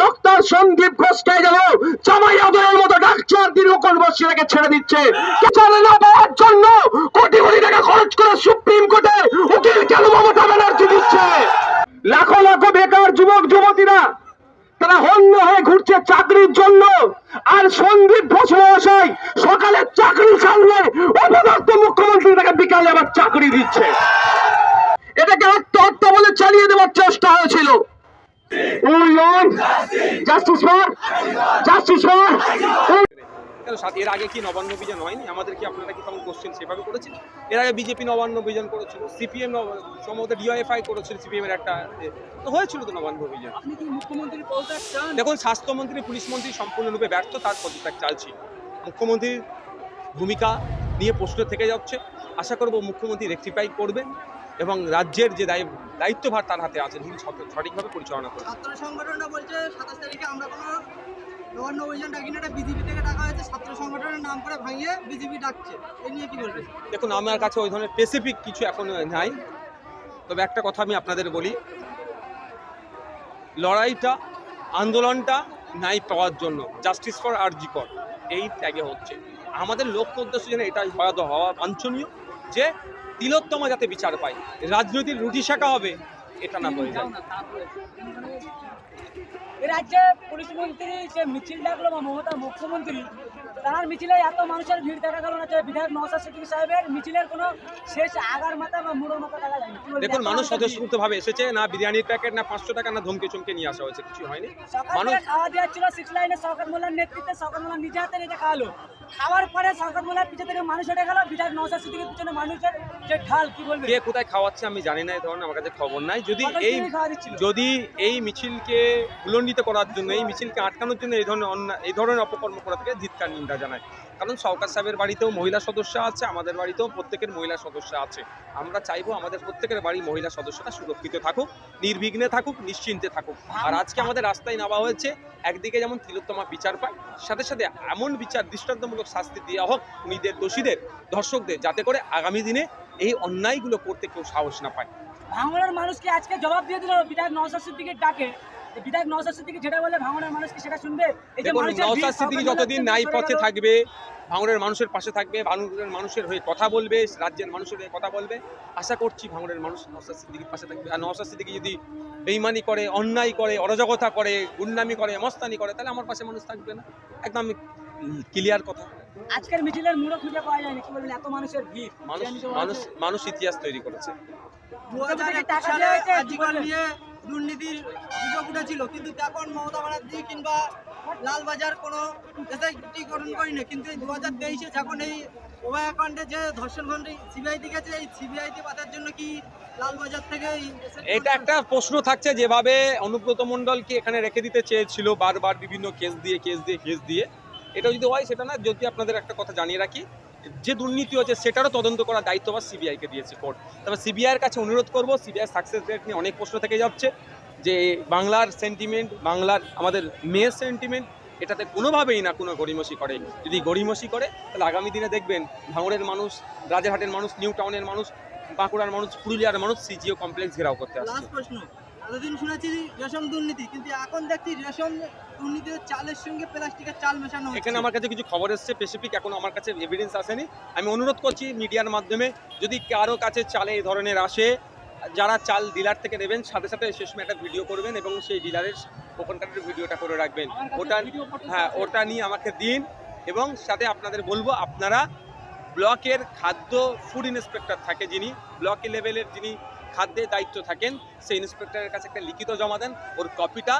Doctor Sandeep ঘোষকে গেল? জামাই আদরের মতো তিনি ওকল বসিয়ে রেখে ছেড়ে দিচ্ছে। বিচারে না পাওয়ার জন্য কোটি কোটি টাকা খরচ করে সুপ্রিম কোর্টে উকিল কেন মমতা ব্যানার্জি দিচ্ছে? লাখো লাখো বেকার যুবক, যুবতীরা, তারা হন্য হয়ে ঘুরছে চাকরির জন্য। আর সন্দীপ ঘোষ মহাশয় সকালে চাকরি ছাড়লে অপদার্থ মুখ্যমন্ত্রী তাকে বিকালে আবার চাকরি দিচ্ছে। এটাকে আত্মহত্যা বলে চালিয়ে দেওয়ার চেষ্টা হয়েছিল। এর আগে কি নবান্ন অভিযান হয়নি? আমাদের কি আপনারা কি তখন কোশ্চেন সেভাবে করেছেন এর আগে বিজেপি নবান্ন অভিযান করেছিল সিপিএম সম্ভবত ডিওএফআই করেছিল সিপিএম এর একটা তো হয়েছিল তো নবান্ন অভিযান। মুখ্যমন্ত্রীর পদত্যাগ দেখুন স্বাস্থ্যমন্ত্রী পুলিশ মন্ত্রী সম্পূর্ণরূপে ব্যর্থ তার পদত্যাগ চালছি মুখ্যমন্ত্রীর ভূমিকা নিয়ে প্রশ্ন থেকে যাচ্ছে। আশা করব মুখ্যমন্ত্রী রেকটিফাই করবেন এবং রাজ্যের যে দায় দায়িত্বভার তার হাতে আছে তিনি সঠ- সঠিকভাবে পরিচালনা করবেন ছাত্র সংগঠনটা বলছে সাতাশ তারিখে আমরা কোনো নবান্ন অভিযান ডাকি না এটা বিজেপি থেকে ডাকা হয়েছে। ছাত্র সংগঠনের নাম করে ভাঙিয়ে বিজেপি ডাকছে। এই নিয়ে কি বলবেন? দেখুন আমার কাছে ওই ধরনের স্পেসিফিক কিছু এখন নাই। তবে একটা কথা আমি আপনাদের বলি লড়াইটা আন্দোলনটা নাই পাওয়ার জন্য। জাস্টিস ফর আরজি কর এই ত্যাগে হচ্ছে। আমাদের লক্ষ্য উদ্দেশ্য যেন হওয়া হওয়া বাঞ্ছনীয়। যে তিলোত্তমা যাতে বিচার পায়। রাজনৈতিক রুটি শাখা হবে এটা না হয়ে যায়। রাজ্যে পুলিশ মন্ত্রী যে মিছিল ডাকলো বা মমতা মুখ্যমন্ত্রী তার মিছিলে এত মানুষের ভিড় দেখা গেল না যে বিধায়ক সিদ্দিকী সাহেবের মিছিলের কোনো শেষ আগার মাথা বা মুড়োর মাথা দেখা দেখুন মানুষ। স্বতঃস্ফূর্তভাবে এসেছে না বিরিয়ানির প্যাকেট না পাঁচশো টাকা না ধমকে চমকে নিয়ে আসা হয়েছে কিছু হয়নি। মানুষ খাওয়া দেওয়া ছিল সিক্স লাইনে শওকত মোল্লার নেতৃত্বে শওকত মোল্লা নিজে হাতে নিজে খাওয়ালো। খাওয়ার পরে সরকার বলে পিছনে থেকে মানুষ হেঁটে গেল বিরাট নশা সিদ্দিকীর পিছনে মানুষের যে ঢাল কি বলবে? কে কোথায় খাওয়াচ্ছে আমি জানি না এই ধরনের আমার কাছে খবর নাই। যদি এই? যদি এই মিছিলকে উলণ্ডিত করার জন্য এই মিছিলকে আটকানোর জন্য এই ধরনের অন্য এই ধরনের অপকর্ম করা থেকে ধিৎকার নিন্দা জানায়। কারণ সরকার সাহেবের বাড়িতেও মহিলা সদস্য আছে, আমাদের বাড়িতেও প্রত্যেকের মহিলা সদস্য আছে। আমরা চাইব আমাদের প্রত্যেকের বাড়ি মহিলা সদস্যরা সুরক্ষিত থাকুক, নির্বিঘ্নে থাকুক, নিশ্চিন্তে থাকুক। আর আজকে আমাদের রাস্তায় নামা হয়েছে, একদিকে যেমন তিলোত্তমা বিচার পায়, সাথে সাথে এমন বিচার দৃষ্টান্তমূলক শাস্তি দেওয়া হোক খুনিদের দোষীদের ধর্ষকদের যাতে করে আগামী দিনে এই অন্যায়গুলো করতে কেউ সাহস না পায়। বাংলার মানুষকে আজকে জবাব দিয়ে দিল বিধায়ক নওশাদ সিদ্দিকীর ডাকে। বিধায়ক সিদ্দিকী যেটা বলে ভাঙড়ের মানুষকে সেটা শুনবে? এই যে সিদ্দিকী যতদিন নাই পথে থাকবে ভাঙড়ের মানুষের পাশে থাকবে ভাঙড়ের মানুষের হয়ে কথা বলবে রাজ্যের মানুষের হয়ে কথা বলবে আশা করছি ভাঙড়ের মানুষ নওশাদ সিদ্দিকীর পাশে থাকবে। আর নওশাদ সিদ্দিকী যদি বেইমানি করে অন্যায় করে অরাজকতা করে গুন্ডামি করে মস্তানি করে তাহলে আমার পাশে মানুষ থাকবে না। একদম ক্লিয়ার কথা। আজকের মিছিলের মূল্য খুঁজে পাওয়া যায়নি কি বলবেন এত মানুষের ভিড়। মানুষ মানুষ মানুষ ইতিহাস তৈরি করেছে। দুর্নীতির অভিযোগ উঠেছিল কিন্তু তখন মমতা ব্যানার্জি কিংবা লালবাজার কোনো এসআইটিকরণ করেনি। কিন্তু এই দু হাজার তেইশে যখন এই অভয়াকাণ্ডে যে ধর্ষণ খণ্ডে সিবিআই দিকেছে এই সিবিআইতে পাতার জন্য কি লালবাজার থেকে এটা একটা প্রশ্ন থাকছে যেভাবে অনুব্রত মণ্ডলকে এখানে রেখে দিতে চেয়েছিল বারবার বিভিন্ন কেস দিয়ে কেস দিয়ে কেস দিয়ে। এটা যদি হয় সেটা না যদি আপনাদের একটা কথা জানিয়ে রাখি যে দুর্নীতি হচ্ছে সেটারও তদন্ত করার দায়িত্ব বা সিবিআইকে দিয়েছে কোর্ট তবে সিবিআইয়ের কাছে অনুরোধ করব সিবিআই সাকসেস রেট নিয়ে অনেক প্রশ্ন থেকে যাচ্ছে যে বাংলার সেন্টিমেন্ট বাংলার আমাদের মেয়ের সেন্টিমেন্ট এটাতে কোনোভাবেই না কোনো গড়িমসি করে। যদি গড়িমসি করে, তাহলে আগামী দিনে দেখবেন ভাঙড়ের মানুষ, রাজারহাটের মানুষ নিউ টাউনের মানুষ, বাঁকুড়ার মানুষ, পুরুলিয়ার মানুষ, সিজিও কমপ্লেক্স ঘেরাও করতে আসছে। এতদিন শুনেছি রেশম দুর্নীতি কিন্তু এখন দেখছি রেশম দুর্নীতির চালের সঙ্গে প্লাস্টিকের চাল মেশানো এখানে আমার কাছে কিছু খবর এসছে স্পেসিফিক এখন আমার কাছে এভিডেন্স আসেনি। আমি অনুরোধ করছি মিডিয়ার মাধ্যমে যদি কারও কাছে চালে এই ধরনের আসে যারা চাল ডিলার থেকে নেবেন সাথে সাথে শেষ একটা ভিডিও করবেন এবং সেই ডিলারের ওখানকার ভিডিওটা করে রাখবেন। ওটা হ্যাঁ ওটা নিয়ে আমাকে দিন এবং সাথে আপনাদের বলব আপনারা ব্লকের খাদ্য ফুড ইন্সপেক্টর থাকে যিনি ব্লক লেভেলের যিনি খাদ্যের দায়িত্ব থাকেন সেই ইন্সপেক্টরের কাছে একটা লিখিত জমা দেন ওর কপিটা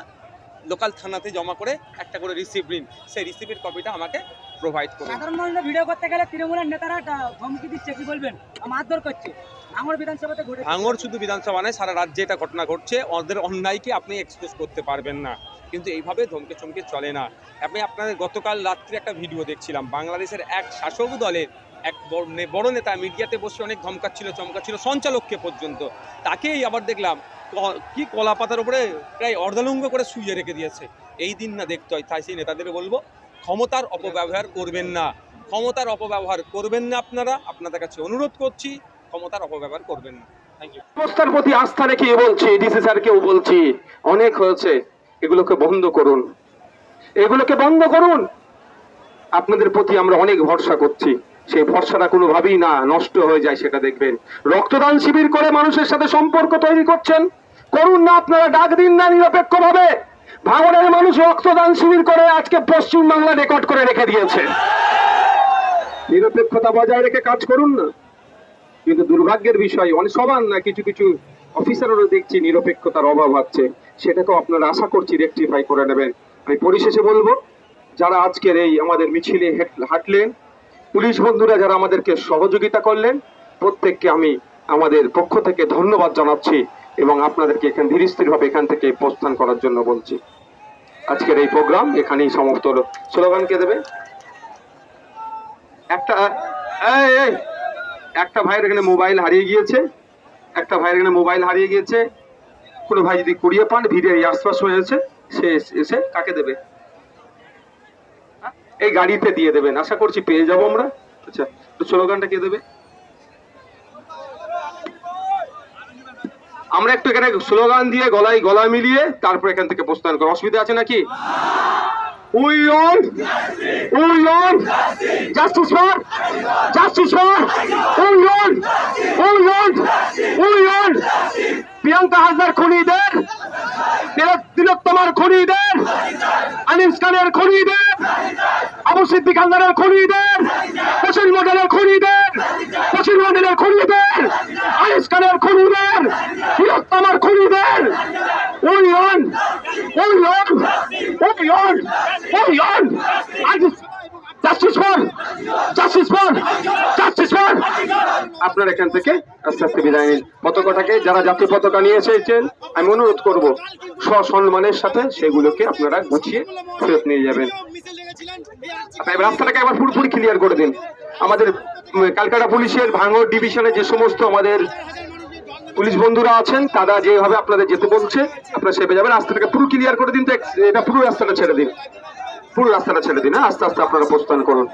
লোকাল থানাতে জমা করে একটা করে রিসিভ নিন। সেই রিসিভের কপিটা আমাকে প্রোভাইড করুন। সাধারণ ভিডিও করতে গেলে তৃণমূলের নেতারা ধমকি দিচ্ছে কি বলবেন? মারধর করছে। ভাঙড় বিধানসভাতে ঘটে ভাঙর শুধু বিধানসভা নয় সারা রাজ্যে এটা ঘটনা ঘটছে। ওদের অন্যায়কে আপনি এক্সপ্রেস করতে পারবেন না। কিন্তু এইভাবে ধমকে চমকে চলে না। আমি আপনাদের গতকাল রাত্রে একটা ভিডিও দেখছিলাম। বাংলাদেশের এক শাসক দলের এক বড় নেতা মিডিয়াতে বসে অনেক ধমকাচ্ছিল, চমকাচ্ছিল সঞ্চালককে পর্যন্ত। তাকেই আবার দেখলাম, কি কলা পাতার উপরে প্রায় অর্ধালঙ্গ করে শুয়ে রেখে দিয়েছে। এই দিন না দেখতে হয়, তাই সেই নেতাদের বলব, ক্ষমতার অপব্যবহার করবেন না। ক্ষমতার অপব্যবহার করবেন না আপনারা, আপনাদের কাছে অনুরোধ করছি, ক্ষমতার অপব্যবহার করবেন না। থ্যাংক ইউ প্রতি আস্থা রেখে বলছি, ডিসি স্যারকেও বলছি, অনেক হয়েছে। এগুলোকে বন্ধ করুন। এগুলোকে বন্ধ করুন। আপনাদের প্রতি আমরা অনেক ভরসা করছি। সেই ভরসাটা কোনোভাবেই না নষ্ট হয়ে যায়, সেটা দেখবেন। রক্তদান শিবির করে মানুষের সাথে সম্পর্ক তৈরি করছেন। করুন না আপনারা, ডাক দিন না নিরপেক্ষ ভাবে ভাঙনের মানুষ রক্তদান শিবির করে আজকে পশ্চিম বাংলা রেকর্ড করে রেখে দিয়েছে। নিরপেক্ষতা বজায় রেখে কাজ করুন না। কিন্তু দুর্ভাগ্যের বিষয়, অনেক সবার না, কিছু কিছু অফিসারেরও দেখছি নিরপেক্ষতার অভাব আছে। সেটাকেও আপনারা আশা করছি রেকটিফাই করে নেবেন। আমি পরিশেষে বলব, যারা আজকের এই আমাদের মিছিলে হেট- হাঁটলেন, পুলিশ বন্ধুরা যারা আমাদেরকে সহযোগিতা করলেন, প্রত্যেককে আমি আমাদের পক্ষ থেকে ধন্যবাদ জানাচ্ছি এবং আপনাদেরকে এখানে ধীর স্থিরভাবে এখান থেকে প্রস্থান করার জন্য বলছি। আজকের এই প্রোগ্রাম এখানেই সমাপ্ত হলো। স্লোগান কে দেবে? একটা একটা ভাইয়ের এখানে মোবাইল হারিয়ে গিয়েছে, একটা ভাইয়ের এখানে মোবাইল হারিয়ে গিয়েছে। কোনো ভাই যদি কুড়িয়ে পান, ভিড়ে এই আশপাশ হয়েছে সে এসে কাকে দেবে? এই গাড়িতে দিয়ে দেবেন, আশা করছি পেয়ে যাব আমরা। আচ্ছা তো স্লোগানটা কে দেবে? আমরা একটু এখানে স্লোগান দিয়ে গলায় গলা মিলিয়ে তারপর এখান থেকে প্রস্থান করো অসুবিধা আছে নাকি? We want justice for justice for, we want we Priyanka Hajdar খুনিদের তিলোত্তমার খুনিদের, আনিস খানের খুনিদের, আবু সিদ্দিক হালদারের খুনিদের পশ্চিম মডেলের খুনিদের পশ্চিম মডেলের খুনিদের, আনিস খানের খুনিদের তিলোত্তমার খুনিদের। ওই অন ওই want we want we want justice for justice for justice for আপনার এখান থেকে আস্তে আস্তে বিদায় নিন। পতাকাটাকে যারা জাতীয় পতাকা নিয়ে এসেছেন আমি অনুরোধ করব সসম্মানের সাথে সেগুলোকে আপনারা গুছিয়ে ফেরত নিয়ে যাবেন। আচ্ছা, রাস্তাটাকে একবার পুরোপুরি ক্লিয়ার করে দিন। আমাদের উম, ক্যালকাটা পুলিশের ভাঙড় ডিভিশনে যে সমস্ত আমাদের পুলিশ বন্ধুরা আছেন তারা যেভাবে আপনাদের যেতে বলছে আপনারা সেভাবে যাবেন। রাস্তাটাকে পুরো ক্লিয়ার করে দিন তো এটা পুরো রাস্তাটা ছেড়ে দিন। পুরো রাস্তাটা ছেড়ে দিন হ্যাঁ? আস্তে আস্তে আপনারা প্রস্থান করুন।